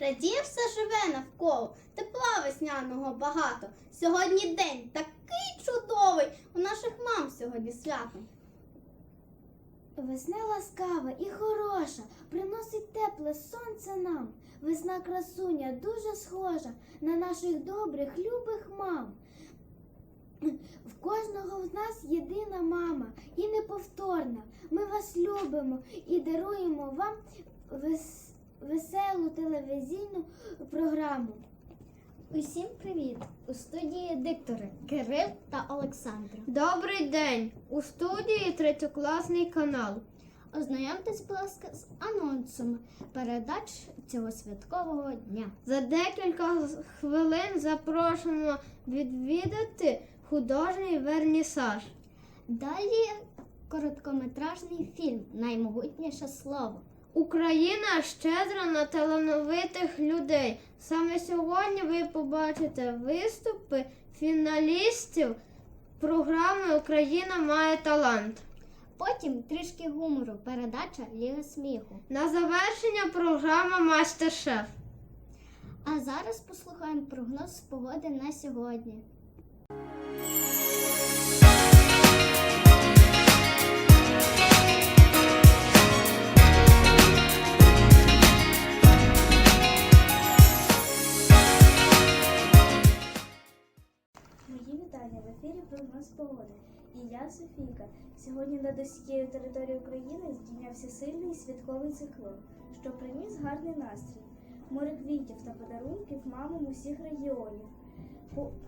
радіє все живе навколо, тепла весняного багато. Сьогодні день такий чудовий, у наших мам сьогодні свято. Весна ласкава і хороша, приносить тепле сонце нам. Весна красуня дуже схожа на наших добрих, любих мам. В кожного з нас єдина мама і неповторна. Ми вас любимо і даруємо вам вес- веселу телевізійну програму. Усім привіт! У студії диктори Кирил та Олександра. Добрий день! У студії третьокласний канал. Ознайомтесь, будь ласка, з анонсом передач цього святкового дня. За декілька хвилин запрошуємо відвідати художній вернісаж. Далі короткометражний фільм Наймогутніше слово. Україна щедра на талановитих людей. Саме сьогодні ви побачите виступи фіналістів програми Україна має талант. Потім трішки гумору, передача Ліга сміху. На завершення програма Майстер-шеф. А зараз послухаємо прогноз погоди на сьогодні. Ефірі прогноз погоди. І я Софійка. Сьогодні над усією територією України здійнявся сильний святковий циклон, що приніс гарний настрій. Море квітів та подарунків мамам усіх регіонів.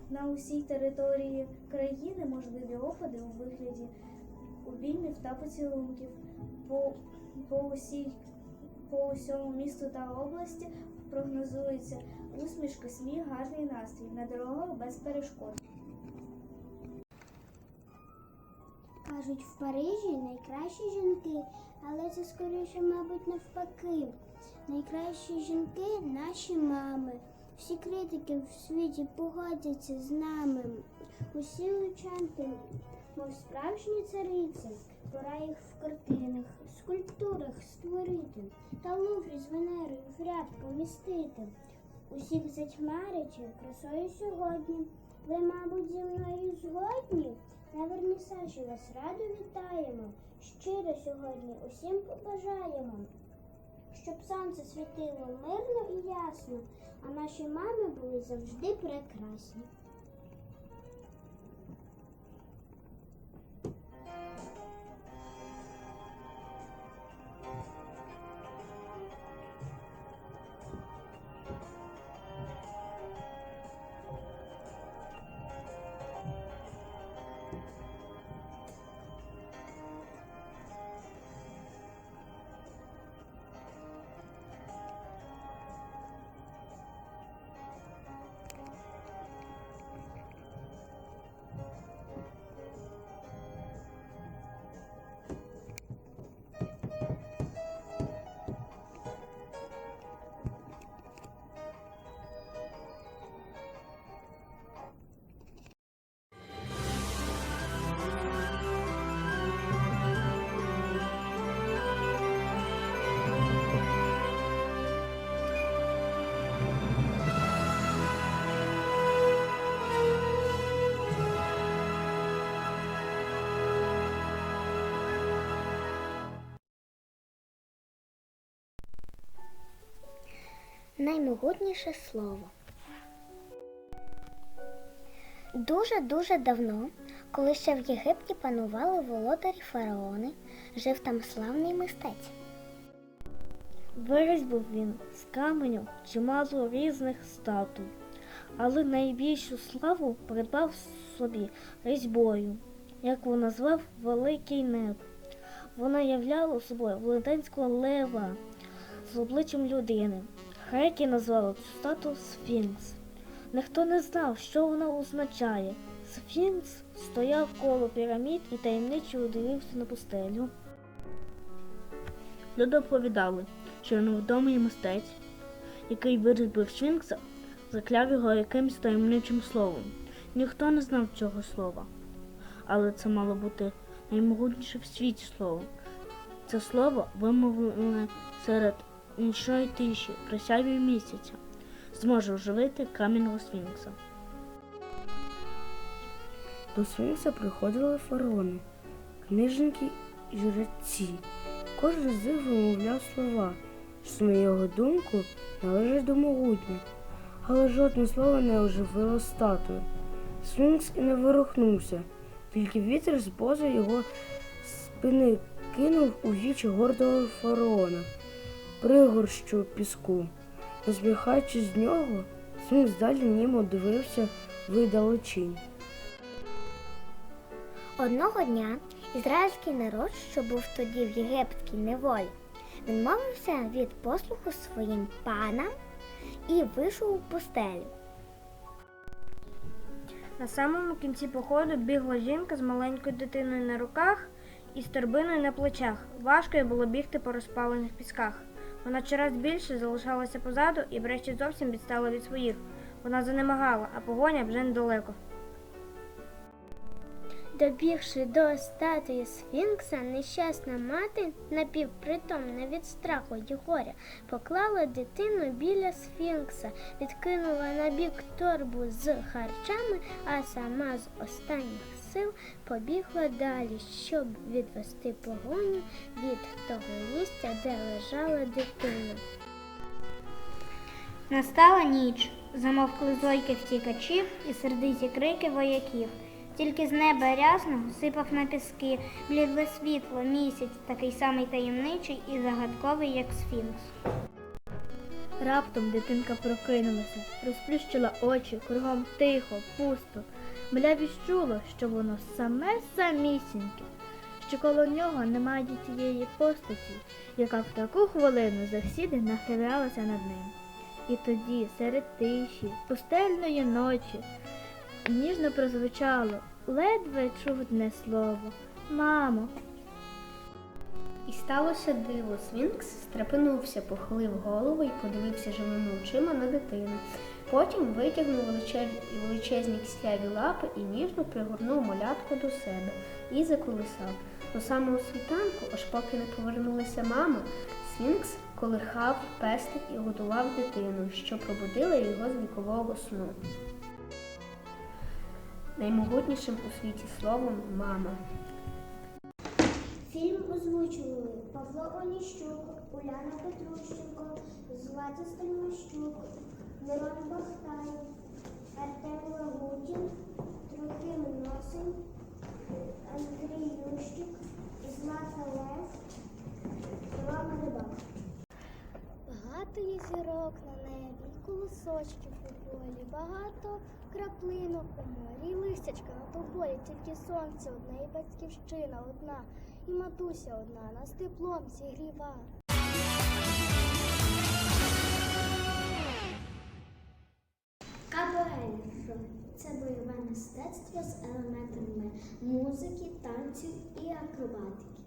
На усій території країни можливі опади у вигляді обіймів та поцілунків. По, по, усій, по усьому місту та області прогнозується усмішка, сміх, гарний настрій. На дорогах без перешкод. Кажуть, в Парижі найкращі жінки, але це скоріше, мабуть, навпаки. Найкращі жінки наші мами. Всі критики в світі погодяться з нами. Усі лучанки, мов справжні цариці, пора їх в картинах, скульптурах створити, та луфрі з Венерою в ряд помістити. Усіх затьмарячи красою сьогодні. Ви, мабуть, зі мною згодні? На вернісажі вас радо вітаємо. Щиро сьогодні усім побажаємо, щоб сонце світило мирно і ясно, а наші мами були завжди прекрасні. Наймогутніше слово. Дуже-дуже давно, коли ще в Єгипті панували володарі фараони, жив там славний мистець. Вирізбив він з каменю чимало різних статуй, але найбільшу славу придбав собі різьбою, яку назвав Великий Неб. Вона являла собою велетенського лева з обличчям людини. Греки назвали цю статую Сфінкс. Ніхто не знав, що вона означає. Сфінкс стояв коло пірамід і таємничо дивився на пустелю. Люди оповідали, що невідомий мистець, який вирізбив Сфінкса, закляв його якимось таємничим словом. Ніхто не знав цього слова, але це мало бути наймогутніше в світі слово. Це слово вимовлене серед нічної тиші при сяйві місяця зможе оживити кам'яного сфінкса. До Сфінкса приходили фараони, книжники і жреці. Кожен з них вимовляв слова, що, на його думку, належать до могутніх, але жодне слово не оживило статую. Сфінкс і не ворухнувся, тільки вітер з поза його спини кинув у вічі гордого фараона, пригорщу піску. Насміхаючись з нього, Сфінкс далі німо дивився видалечінь. Одного дня ізраїльський народ, що був тоді в єгипетській неволі, відмовився від послуху своїм панам і вийшов у пустелю. На самому кінці походу бігла жінка з маленькою дитиною на руках і з торбиною на плечах. Важко їй було бігти по розпалених пісках. Вона щораз більше залишалася позаду і врешті зовсім відстала від своїх. Вона занемагала, а погоня вже недалеко. Добігши до статуї Сфінкса, нещасна мати, напівпритомна від страху й горя, поклала дитину біля Сфінкса, відкинула на бік торбу з харчами, а сама з останніх сил побігла далі, щоб відвести погоню від того місця, де лежала дитина. Настала ніч, замовкли зойки втікачів і сердиті крики вояків. Тільки з неба рясного сипав на піски блідле світло, місяць, такий самий таємничий і загадковий, як сфінкс. Раптом дитинка прокинулася, розплющила очі, кругом тихо, пусто. Мля відчуло, що воно саме самісіньке, що коло нього немає тієї постаті, яка в таку хвилину завсіди нахилялася над ним. І тоді, серед тиші, пустельної ночі, ніжно прозвучало ледве чудне слово Мамо. І сталося диво. Свінкс стрепенувся, похилив голову і подивився живими очима на дитину. Потім витягнув величез- величезні кисляві лапи і ніжно пригорнув малятку до себе і заколисав. До самого світанку, аж поки не повернулася мама, Свінкс колихав, пестив і годував дитину, що пробудила його з вікового сну. Наймогутнішим у світі словом мама. Фільм озвучували Павло Оніщук, Уляна Петрущенко, Злата Стельмощук, Мирон Бахтай, Артем Лагутін, Трохим Носин, Андрій Ющик, Злата Лев, Рома Рибак. Багато є зірок на небі, колосочків у полі, багато краплинок у морі, листячка на тобою, тільки сонце одне, і батьківщина одна, і матуся одна, нас теплом зігріва. Кабоельф це бойове мистецтво з елементами музики, танцю і акробатики.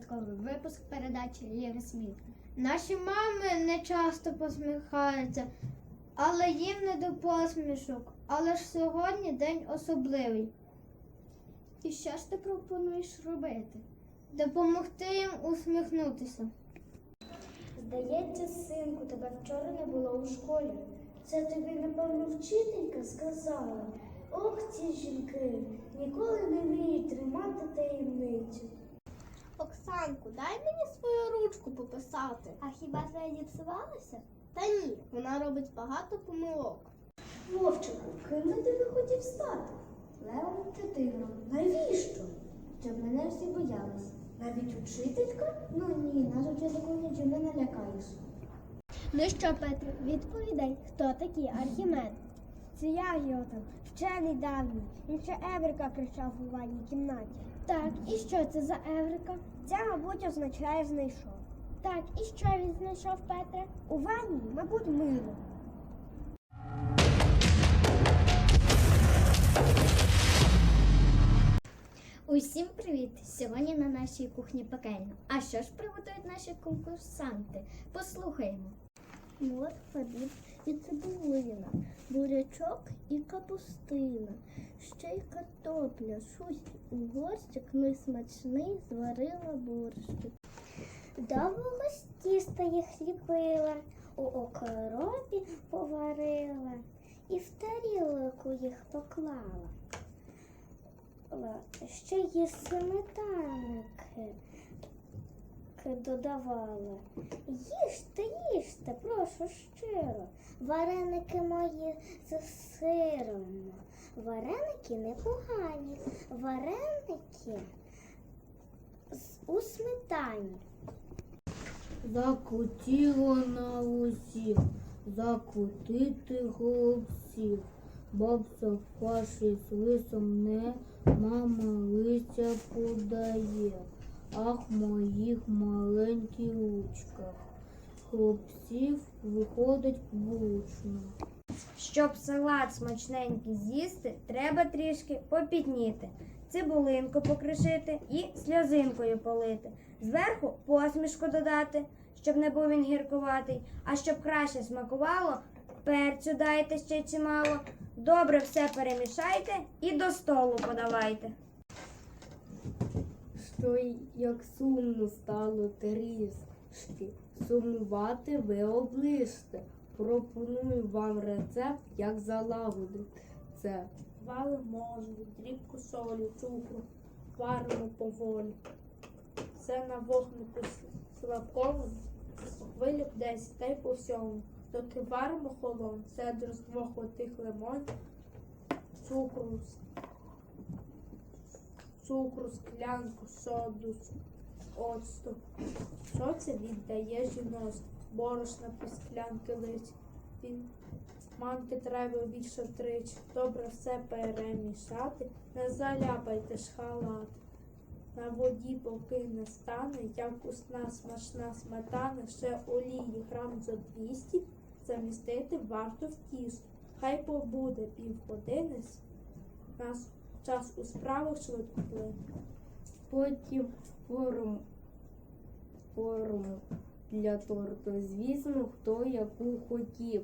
Святковий випуск передачі Ліри Сміх. Наші мами не часто посміхаються, але їм не до посмішок. Але ж сьогодні день особливий. І що ж ти пропонуєш робити? Допомогти їм усміхнутися. Здається, синку, тебе вчора не було у школі. Це тобі, напевно, вчителька сказала. Ох, ці жінки ніколи не вміють тримати таємницю. Оксанку, дай мені свою ручку пописати. А хіба твоя зіпсувалася? Та ні, вона робить багато помилок. Вовчику, ким би ти би хотів стати? Левом чи тигром? Навіщо? Щоб мене всі боялися. Навіть учителька? Ну ні, нас учительку нічим не налякаєш. Ну що, Петро, відповідай, хто такий Архімед? Це я його там, вчений давній. Він ще Еврика кричав у ванній кімнаті. Так, і що це за Еврика? Це, мабуть, означає знайшов. Так, і що він знайшов, Петре? У ванні, мабуть, мило. Усім привіт! Сьогодні на нашій кухні пекельня. А що ж приготують наші конкурсанти? Послухаємо. Морква і цибулина, бурячок і капустина, ще й картопля, шусть у горщик, ну й смачний зварила борщик. Довго з тіста їх ліпила, у окропі поварила і в тарілку їх поклала. Ще й сметанки додавала. Їжте, їжте, прошу щиро. Вареники мої з сиром. Вареники непогані. Вареники у сметані. Закутіло на усіх, закутити голубців. Бабця фаші з лисом не, мама листя подає. Ах, моїх маленьких ручках. Хлопців виходить влучно. Щоб салат смачненький з'їсти, треба трішки попітніти, цибулинку покришити і сльозинкою полити. Зверху посмішку додати, щоб не був він гіркуватий, а щоб краще смакувало, перцю дайте ще чимало. Добре все перемішайте і до столу подавайте. Що як сумно стало трішки, сумувати ви оближте. Пропоную вам рецепт, як залагодити це. Валимо можна, дрібку солі, цукру, варимо поволі. Все на вогнику слабкому, хвилю десь та й по всьому. Доки варимо холон, цедр з двох отих лимонів, цукру, цукру, склянку, соду, оцту. Що це віддає жіноцтво? Борошна по склянки лить. Він Манки треба більше втричі. Добре все перемішати. Не заляпайте ж халат. На воді поки не стане, як вкусна смачна сметана, ще олії грам за 200 замістити варто в тісто. Хай побуде півгодини. Час у справах швидко. Потім форму, форму для торту. Звісно, хто яку хотів.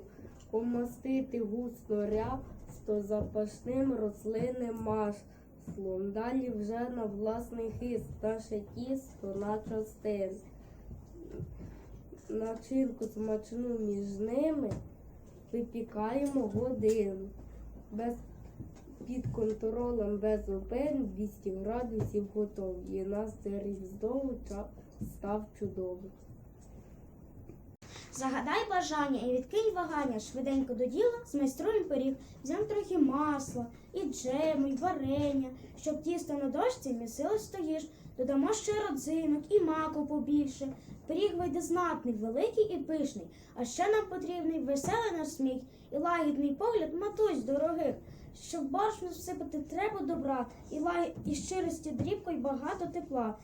Помастити густо рясто запашним рослинним маслом. Далі вже на власний хист наше тісто на частини. Начинку смачну між ними випікаємо годину. Без під контролем без опен 200 градусів готові. І нас різдво ча- став чудовий. Загадай бажання і відкинь вагання, швиденько до діла змайструємо пиріг. Взяємо трохи масла, і джему, і варення, щоб тісто на дошці місилось стоїш. Додамо ще родзинок і маку побільше. Пиріг вийде знатний, великий і пишний. А ще нам потрібний веселий наш сміх і лагідний погляд матусь дорогих. Щоб борщ всипати треба добра, і лай, і щирості дрібко, і багато тепла.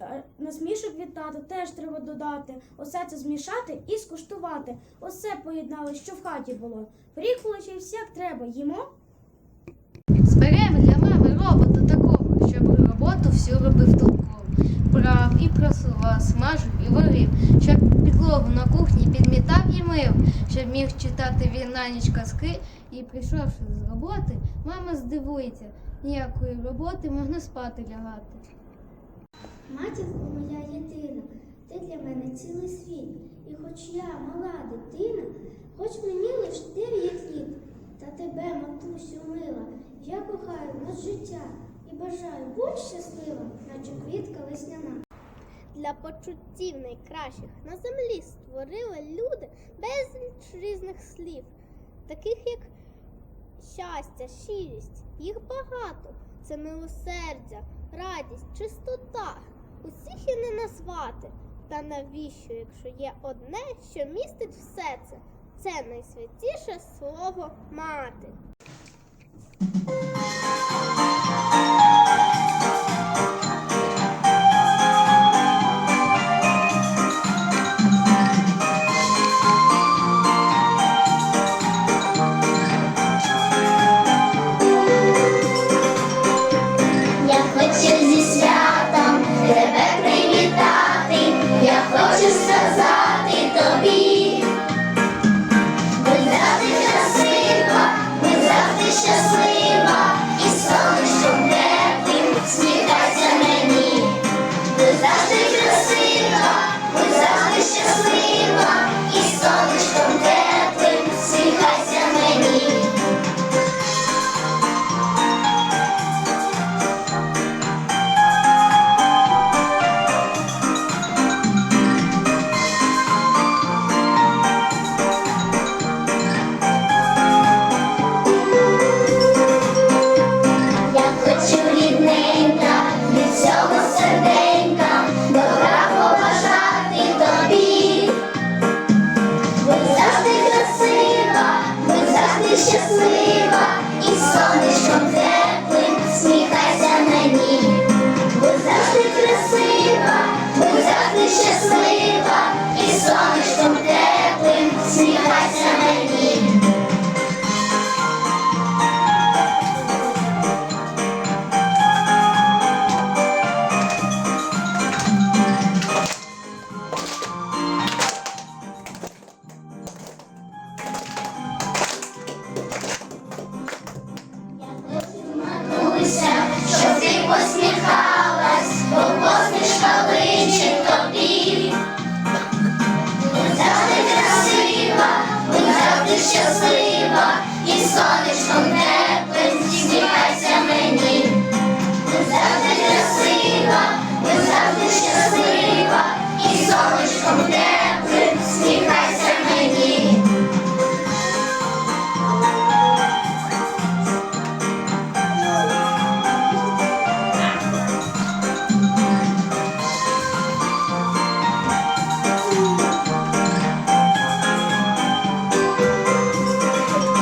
Е, Насмішок від тата теж треба додати. Усе це змішати і скуштувати. Усе поєднали, що в хаті було. Пиріг получився як треба. Їмо Зберемо для мами робота такого, щоб роботу всю робив толково. Брав і просував, смажив і варив, щоб підлогу на кухні підмітав і мив, щоб міг читати він на ніч казки. І прийшовши з роботи, мама здивується, ніякої роботи можна спати лягати. Матінко моя єдина, ти для мене цілий світ. І хоч я мала дитина, хоч мені лиш дев'ять літ, та тебе, матусю, мила, я кохаю над життя і бажаю будь щаслива, наче квітка весняна. Для почуттів найкращих на землі створили люди безліч різних слів, таких як щастя, щирість. Їх багато. Це милосердя, радість, чистота. Усіх і не назвати. Та навіщо, якщо є одне, що містить все це? Це найсвятіше слово мати.